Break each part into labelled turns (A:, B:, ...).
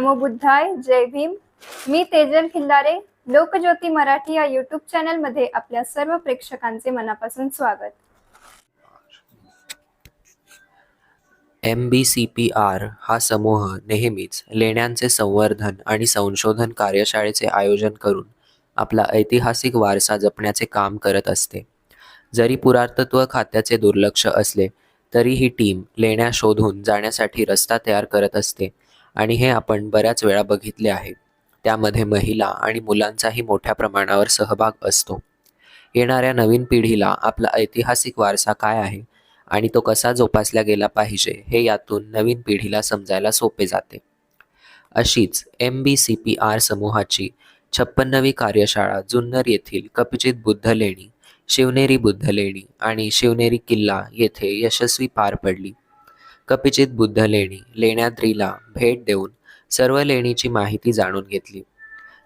A: नमो बुद्धाय जय भीम. मी तेजल खिल्लारे लोकज्योती मराठी या युट्यूब चॅनलमध्ये आपल्या सर्व प्रेक्षकांचे मनापासून स्वागत.
B: M B C P R हा समूह नेहमीच लेण्यांचे संवर्धन आणि संशोधन कार्यशाळेचे आयोजन करून आपला ऐतिहासिक वारसा जपण्याचे काम करत असते. जरी पुरातत्व खात्याचे दुर्लक्ष असले तरी ही टीम लेण्या शोधून जाण्यासाठी रस्ता तयार करत असते. आणि हे आपण बऱ्याच वेळा बघितले आहे. त्यामध्ये महिला आणि मुलांचाही मोठ्या प्रमाणावर सहभाग असतो. येणाऱ्या नवीन पिढीला आपला ऐतिहासिक वारसा काय आहे आणि तो कसा जोपासला गेला पाहिजे हे यातून नवीन पिढीला समजायला सोपे जाते. अशीच M B C P R समूहाची छप्पन्नवी कार्यशाळा जुन्नर येथील कपिचित बुद्ध लेणी शिवनेरी बुद्ध लेणी आणि शिवनेरी किल्ला येथे यशस्वी पार पडली. कपिचित बुद्ध लेणी लेण्याद्रीला भेट देऊन सर्व लेणीची माहिती जाणून घेतली.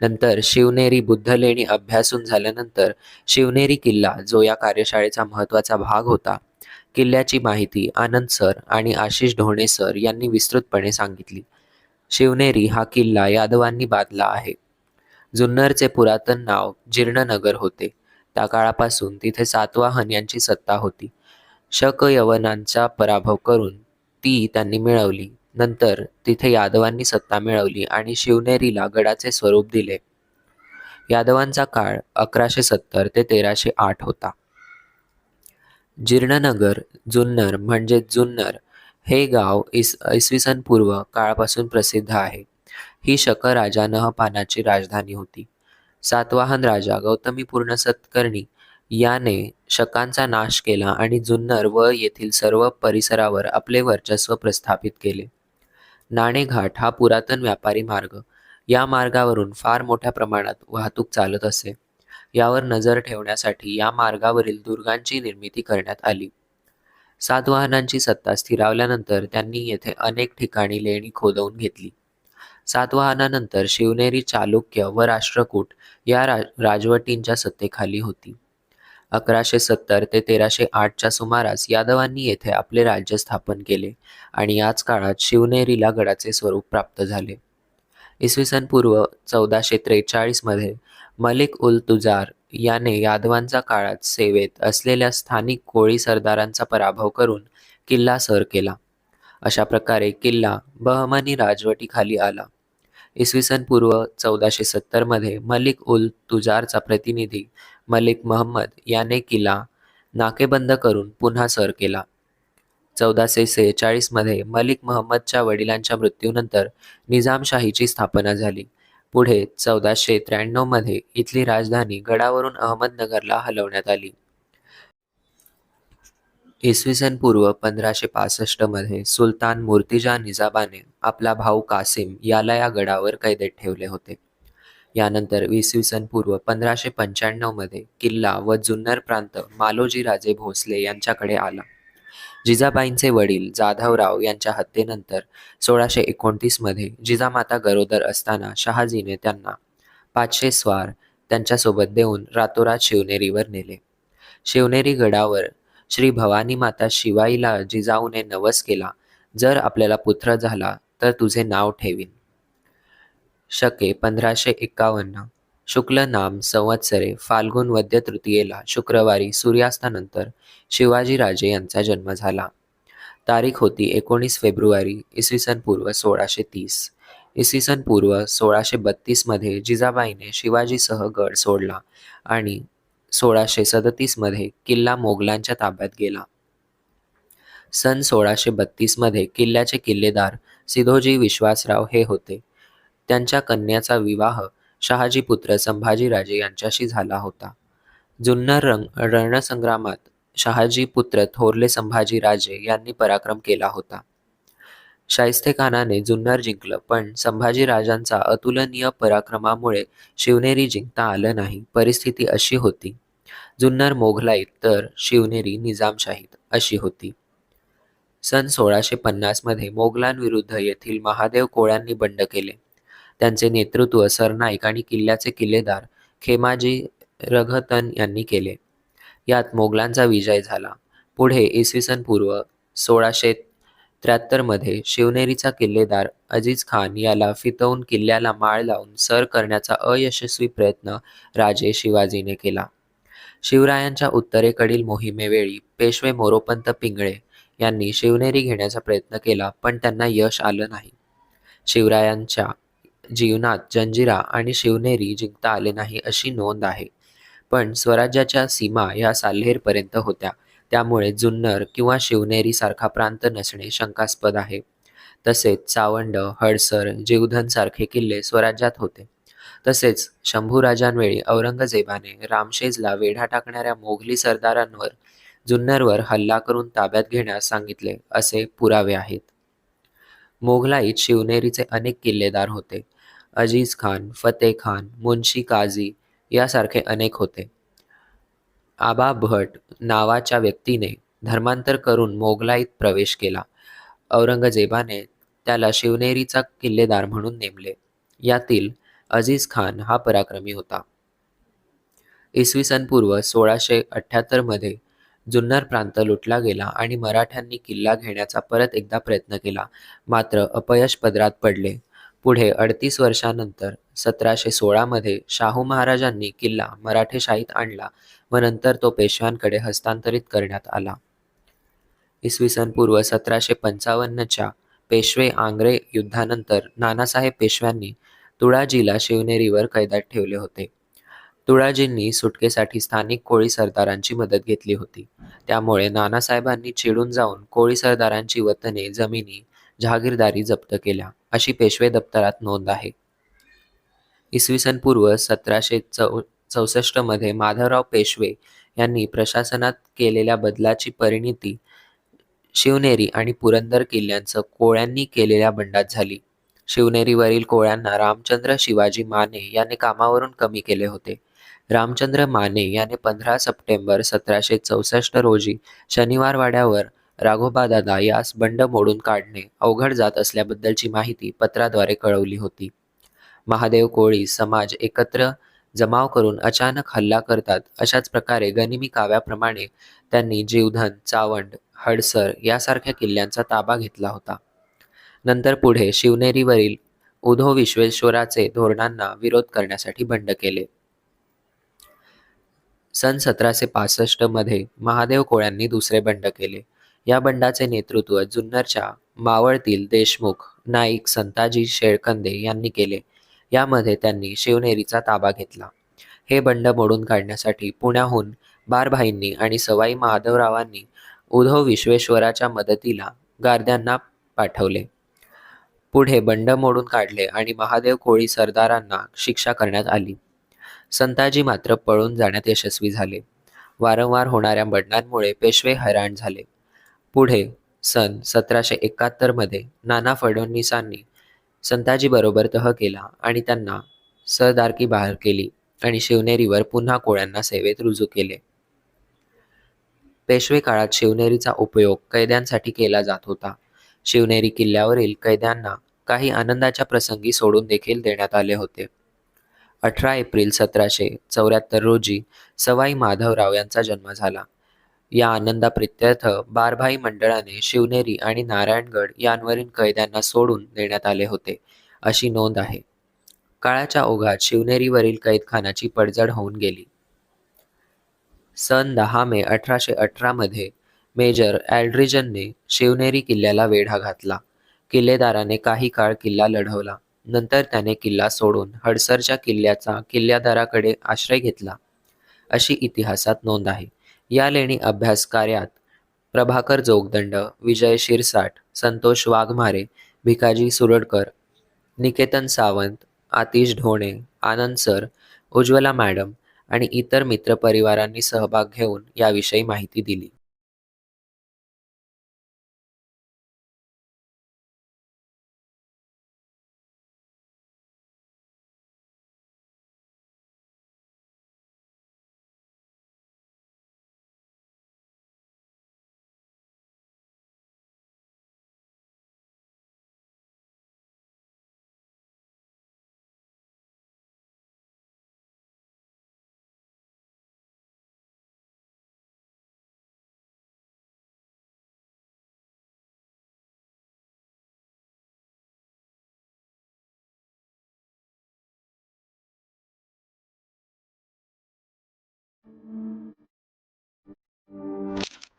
B: नंतर शिवनेरी बुद्ध लेणी अभ्यासून झाल्यानंतर शिवनेरी किल्ला जो या कार्यशाळेचा महत्त्वाचा भाग होता किल्ल्याची माहिती आनंद सर आणि आशिष ढोणे सर यांनी विस्तृतपणे सांगितली. शिवनेरी हा किल्ला यादवांनी बांधला आहे. जुन्नरचे पुरातन नाव जीर्णनगर होते. त्या काळापासून तिथे सातवाहन यांची सत्ता होती. शक यवनांचा पराभव करून ती त्यांनी मिळवली. नंतर तिथे यादवांनी सत्ता मिळवली आणि शिवनेरीला गडाचे स्वरूप दिले. यादवांचा काळ अकराशे सत्तर ते तेराशे आठ होता. जीर्णनगर जुन्नर म्हणजे जुन्नर हे गाव इस इसवी सन पूर्व काळापासून प्रसिद्ध आहे. ही शक राजा नहपानाची राजधानी होती. सातवाहन राजा गौतमीपूर्ण सत्कर्णी याने शकांचा नाश केला आणि जुन्नर व येथील सर्व परिसरावर आपले वर्चस्व प्रस्थापित केले. नाणेघाट हा पुरातन व्यापारी मार्ग. या मार्गावरून फार मोठ्या प्रमाणात वाहतूक चालत असे. यावर नजर ठेवण्यासाठी या मार्गावरील दुर्गांची निर्मिती करण्यात आली. सातवाहनांची सत्ता स्थिरावल्यानंतर त्यांनी येथे अनेक ठिकाणी लेणी खोदवून घेतली. सातवाहनानंतर शिवनेरी चालुक्य व राष्ट्रकूट या रा राजवटींच्या सत्तेखाली होती. अकराशे सत्तर ते तेराशे आठच्या सुमारास यादवांनी येथे आपले राज्य स्थापन केले आणि याच काळात शिवनेरीला गडाचे स्वरूप प्राप्त झाले. इसवी सन पूर्व चौदाशे त्रेचाळीसमध्ये मलिक उल तुजार याने यादवांच्या काळात सेवेत असलेल्या स्थानिक कोळी सरदारांचा पराभव करून किल्ला सर केला. अशा प्रकारे किल्ला बहमनी राजवटीखाली आला. इसवी सन पूर्व चौदाशे सत्तरमध्ये मलिक उल तुजारचा प्रतिनिधी मलिक महम्मद याने किल्ला नाकेबंद करून पुन्हा सर केला. चौदाशे सेहेचाळीसमध्ये मलिक महम्मदच्या वडिलांच्या मृत्यूनंतर निजामशाहीची स्थापना झाली. पुढे चौदाशे त्र्याण्णवमध्ये इथली राजधानी गडावरून अहमदनगरला हलवण्यात आली. इसवी सन पूर्व पंधराशे पासष्टमध्ये सुलतान मूर्तिजा निजाबाने आपला भाऊ कासिम याला या गडावर कैदेत ठेवले होते. यानंतर इसवी पूर्व पंधराशे पंच्याण्णवमध्ये किल्ला व जुन्नर प्रांत मालोजी राजे भोसले यांच्याकडे आला. जिजाबाईंचे वडील जाधवराव यांच्या हत्येनंतर सोळाशे एकोणतीसमध्ये जिजामाता गरोदर असताना शहाजीने त्यांना पाचशे स्वार त्यांच्यासोबत देऊन रातोरात शिवनेरीवर नेले. शिवनेरी गडावर श्री भवानी माता शिवाईला जिजाऊने नवस केला जर आपल्याला पुत्र झाला तर तुझे नाव ठेवीन. शके पंधराशे एकावन्न शुक्ल नाम संवत्सरे फाल्गुन वद्य तृतीयेला शुक्रवारी सूर्यास्तानंतर शिवाजीराजे यांचा जन्म झाला. तारीख होती एकोणीस फेब्रुवारी इसवी सन पूर्व सोळाशे तीस. इसवी सन पूर्व सोळाशे बत्तीसमध्ये जिजाबाईने शिवाजीसह गड सोडला आणि सोळाशे सदतीसमध्ये किल्ला मोगलांच्या ताब्यात गेला. सन सोळाशे बत्तीसमध्ये किल्ल्याचे किल्लेदार सिधोजी विश्वासराव हे होते. त्यांच्या कन्याचा विवाह शहाजी पुत्र संभाजीराजे यांच्याशी झाला होता. जुन्नर रंग रणसंग्रामात शहाजी पुत्र थोरले संभाजीराजे यांनी पराक्रम केला होता. शाहिस्तेखानाने जुन्नर जिंकलं पण संभाजीराजांचा अतुलनीय पराक्रमामुळे शिवनेरी जिंकता आलं नाही परिस्थिती अशी होती. जुन्नर मोघलाईत तर शिवनेरी निजामशाहीत अशी होती. सन सोळाशे पन्नासमध्ये मोगलांविरुद्ध येथील महादेव कोळ्यांनी बंड केले. त्यांचे नेतृत्व सरनाईक आणि किल्ल्याचे किल्लेदार खेमाजी रघतन यांनी केले यात मोगलांचा विजय झाला पुढे इसवी सन पूर्व सोळाशे त्र्याहत्तरमध्ये शिवनेरीचा किल्लेदार अजीज खान याला फितवून किल्ल्याला माळ लावून सर करण्याचा अयशस्वी प्रयत्न राजे शिवाजीने केला. शिवरायांच्या उत्तरेकडील मोहिमेवेळी पेशवे मोरोपंत पिंगळे यांनी शिवनेरी घेण्याचा प्रयत्न केला पण त्यांना यश आलं नाही. शिवरायांच्या जीवनात जंजिरा आणि शिवनेरी जिंकता आले नाही अशी नोंद आहे. पण स्वराज्याच्या सीमा ह्या साल्हेरपर्यंत होत्या त्यामुळे जुन्नर किंवा शिवनेरी सारखा प्रांत नसणे शंकास्पद आहे. तसेच चावंड, हडसर, जीवधन सारखे किल्ले स्वराज्यात होते. तसेच शंभूराजांवेळी औरंगजेबाने रामशेजला वेढा टाकणाऱ्या मोघली सरदारांवर जुन्नरवर हल्ला करून ताब्यात घेण्यास सांगितले असे पुरावे आहेत. मोघलाईत शिवनेरीचे अनेक किल्लेदार होते. अजीज खान, फतेह खान, मुन्शी काझी यासारखे अनेक होते. आबा भट नावाच्या व्यक्तीने धर्मांतर करून मोगलाईत प्रवेश केला. औरंगजेबाने त्याला शिवनेरीचा किल्लेदार म्हणून नेमले. यातील अजीज खान हा पराक्रमी होता. इसवी सन पूर्व सोळाशे अठ्ठ्याहत्तरमध्ये जुन्नर प्रांत लुटला गेला आणि मराठ्यांनी किल्ला घेण्याचा परत एकदा प्रयत्न केला मात्र अपयश पदरात पडले. पुढे अडतीस वर्षांनंतर सतराशे सोळा मध्ये शाहू महाराजांनी किल्ला मराठेशाहीत आणला व नंतर तो पेशव्यांकडे हस्तांतरित करण्यात आला. इसवी सन पूर्व सतराशे पंचावन्नच्या पेशवे-आंग्रे युद्धानंतर नानासाहेब पेशव्यांनी तुळाजीला शिवनेरीवर कैदात ठेवले होते. तुळाजींनी सुटकेसाठी स्थानिक कोळी सरदारांची मदत घेतली होती. त्यामुळे नानासाहेबांनी चिडून जाऊन कोळी सरदारांची वतने, जमिनी, जहागीरदारी जप्त केल्या अशी पेशवे दप्तरात नोंद आहे. इसवी सन पूर्व सतराशे चौ चौसष्टमध्ये माधवराव पेशवे यांनी प्रशासनात केलेल्या बदलाची परिणिती शिवनेरी आणि पुरंदर किल्ल्यांचं कोळ्यांनी केलेल्या बंडात झाली. शिवनेरीवरील कोळ्यांना रामचंद्र शिवाजी माने याने कामावरून कमी केले होते. रामचंद्र माने याने पंधरा सप्टेंबर सतराशे चौसष्ट रोजी शनिवारवाड्यावर राघोबादादा यास बंड मोडून काढणे अवघड जात असल्याबद्दलची माहिती पत्राद्वारे कळवली होती. महादेव कोळी समाज एकत्र जमाव करून अचानक हल्ला करतात अशाच प्रकारे गनिमी काव्याप्रमाणे त्यांनी जीवधन, चावंड, हडसर यासारख्या किल्ल्यांचा ताबा घेतला होता. नंतर पुढे शिवनेरीवरील उधो विश्वेश्वराचे धोरणांना विरोध करण्यासाठी बंड केले. सन सतराशे पासष्टमध्ये महादेव कोळ्यांनी दुसरे बंड केले. या बंडाचे नेतृत्व जुन्नरच्या मावळतील देशमुख नाईक संताजी शेळकंदे यांनी केले. यामध्ये त्यांनी शिवनेरीचा ताबा घेतला. हे बंड मोडून काढण्यासाठी पुण्याहून बारभाईंनी आणि सवाई माधवरावांनी उद्धव विश्वेश्वराच्या मदतीला गारद्यांना पाठवले. पुढे बंड मोडून काढले आणि महादेव कोळी सरदारांना शिक्षा करण्यात आली. संताजी मात्र पळून जाण्यात यशस्वी झाले. वारंवार होणाऱ्या बंडांमुळे पेशवे हैराण झाले. पुढे सन सतराशे एकाहत्तरमध्ये नाना फडणवीसांनी संताजीबरोबर तह केला आणि त्यांना सरदारकी बहाल केली आणि शिवनेरीवर पुन्हा कोळ्यांना सेवेत रुजू केले. पेशवे काळात शिवनेरीचा उपयोग कैद्यांसाठी केला जात होता. शिवनेरी किल्ल्यावरील कैद्यांना काही आनंदाच्या प्रसंगी सोडून देखील देण्यात आले होते. अठरा एप्रिल सतराशे चौऱ्याहत्तर रोजी सवाई माधवराव यांचा जन्म झाला. या आनंदाप्रित्यर्थ बारभाई मंडळाने शिवनेरी आणि नारायणगड यांवरील कैद्यांना सोडून देण्यात आले होते अशी नोंद आहे. काळाच्या ओघात शिवनेरीवरील कैदखानाची पडझड होऊन गेली. सन दहा मे अठराशे अठरामध्ये मेजर ॲल्ड्रिजनने शिवनेरी किल्ल्याला वेढा घातला. किल्लेदाराने काही काळ किल्ला लढवला. नंतर त्याने किल्ला सोडून हडसरच्या किल्ल्याचा किल्ल्यादाराकडे आश्रय घेतला अशी इतिहासात नोंद आहे. या लेणी अभ्यासकार्यात प्रभाकर जोगदंड, विजय शिरसाट, संतोष वाघमारे, भिकाजी सुरडकर, निकेतन सावंत, आतिश ढोणे, आनंद सर, उज्ज्वला मॅडम आणि इतर मित्रपरिवारांनी सहभाग घेऊन याविषयी माहिती दिली.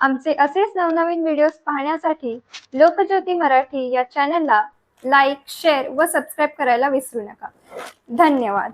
A: आमचे असेच नवनवीन व्हिडिओज पाहण्यासाठी लोकज्योती मराठी या चॅनलला लाईक शेअर व सबस्क्राईब करायला विसरू नका. धन्यवाद.